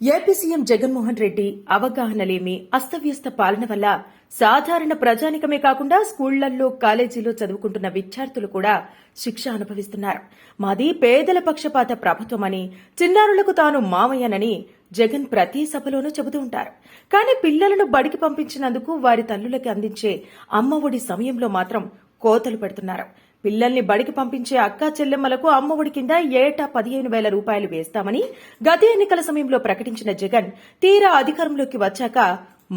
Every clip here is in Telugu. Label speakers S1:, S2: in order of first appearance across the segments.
S1: ఏపీ సీఎం జగన్మోహన్ రెడ్డి అవగాహనలేమి అస్తవ్యస్త పాలన వల్ల సాధారణ ప్రజానికమే కాకుండా స్కూళ్ళల్లో కాలేజీలో చదువుకుంటున్న విద్యార్థులు కూడా శిక్ష అనుభవిస్తున్నారు. మాది పేదల పక్షపాత ప్రభుత్వమని చిన్నారులకు తాను మామయ్యనని జగన్ ప్రతి సభలోనూ చెబుతూ ఉంటారు. కానీ పిల్లలను బడికి పంపించినందుకు వారి తల్లులకి అందించే అమ్మఒడి సమయంలో మాత్రం కోతలు పెడుతున్నారు. పిల్లల్ని బడికి పంపించే అక్కా చెల్లెమ్మలకు అమ్మఒడి కింద ఏటా పదిహేను వేల రూపాయలు వేస్తామని గత ఎన్నికల సమయంలో ప్రకటించిన జగన్ తీరా అధికారంలోకి వచ్చాక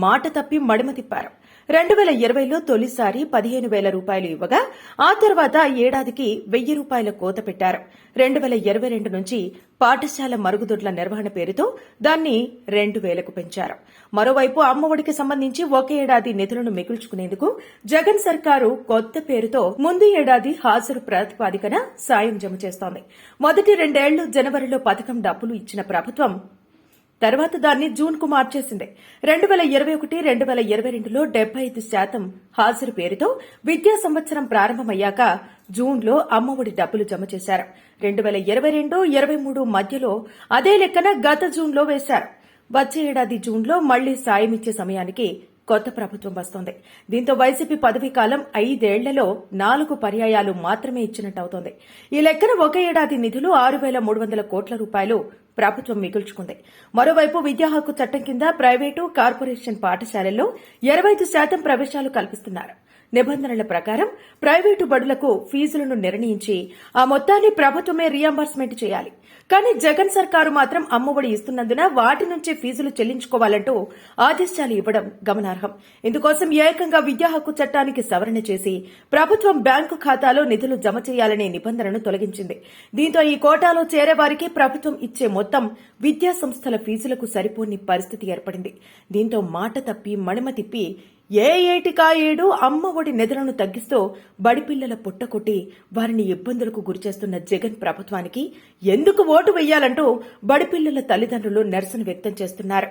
S1: మాట తప్పి మడిమ తిప్పారు. రెండు వేల ఇరవైలో తొలిసారి పదిహేను వేల రూపాయలు ఇవ్వగా ఆ తర్వాత ఏడాదికి వెయ్యి రూపాయల కోత పెట్టారు. రెండు వేల ఇరవై రెండు నుంచి పాఠశాల మరుగుదొడ్ల నిర్వహణ పేరుతో దాన్ని రెండు వేలకు పెంచారు. మరోవైపు అమ్మఒడికి సంబంధించి ఒక ఏడాది నిధులను మిగుల్చుకునేందుకు జగన్ సర్కారు కొత్త పేరుతో ముందు ఏడాది హాజరు ప్రాతిపాదికన సాయం జమ చేస్తోంది. మొదటి రెండేళ్ళు జనవరిలో పథకం డబ్బులు ఇచ్చిన ప్రభుత్వం తర్వాత దాన్ని జూన్కు మార్చేసింది. రెండు వేల ఇరవై ఒకటి రెండు వేల ఇరవై రెండులో డెబ్బై ఐదు శాతం హాజరు పేరుతో విద్యా సంవత్సరం ప్రారంభమయ్యాక జూన్లో అమ్మఒడి డబ్బులు జమ చేశారు. రెండు వేల ఇరవై రెండు ఇరవై మూడు మధ్యలో అదే లెక్కన గత జూన్లో వేశారు. వచ్చే ఏడాది జూన్లో మళ్ళీ సాయం ఇచ్చే సమయానికి కొత్త ప్రభుత్వం వస్తోంది. దీంతో వైసీపీ పదవీ కాలం ఐదేళ్ళలో నాలుగు పర్యాయాలు మాత్రమే ఇచ్చినట్టవుతోంది ఈ లెక్కన ఒక ఏడాది నిధులు ఆరు వేల మూడు వందల కోట్ల రూపాయలు ప్రభుత్వం మిగుల్చుకుంది. మరోవైపు విద్యా హక్కు చట్టం కింద ప్రైవేటు కార్పొరేషన్ పాఠశాలల్లో ఇరవై శాతం ప్రవేశాలు కల్పిస్తున్నారు. నిబంధనల ప్రకారం ప్రైవేటు బడులకు ఫీజులను నిర్ణయించి ఆ మొత్తాన్ని ప్రభుత్వమే రియంబర్స్మెంట్ చేయాలి. కానీ జగన్ సర్కారు మాత్రం అమ్మఒడి ఇస్తున్నందున వాటి నుంచే ఫీజులు చెల్లించుకోవాలంటూ ఆదేశాలు ఇవ్వడం గమనార్హం. ఇందుకోసం ఏకంగా విద్యా హక్కు చట్టానికి సవరణ చేసి ప్రభుత్వం బ్యాంకు ఖాతాలో నిధులు జమ చేయాలనే నిబంధనను తొలగించింది. దీంతో ఈ కోటాలో చేరేవారికి ప్రభుత్వం ఇచ్చే మొత్తం విద్యా సంస్థల ఫీజులకు సరిపోని పరిస్థితి ఏర్పడింది. దీంతో మాట తప్పి మణిమ తిప్పి ఏ ఏటికాయేడు ఏడు అమ్మ ఒడి నిధులను తగ్గిస్తూ బడిపిల్లల పుట్టకొట్టి వారిని ఇబ్బందులకు గురిచేస్తున్న జగన్ ప్రభుత్వానికి ఎందుకు ఓటు వెయ్యాలంటూ బడిపిల్లల తల్లిదండ్రులు నిరసన వ్యక్తం చేస్తున్నారు.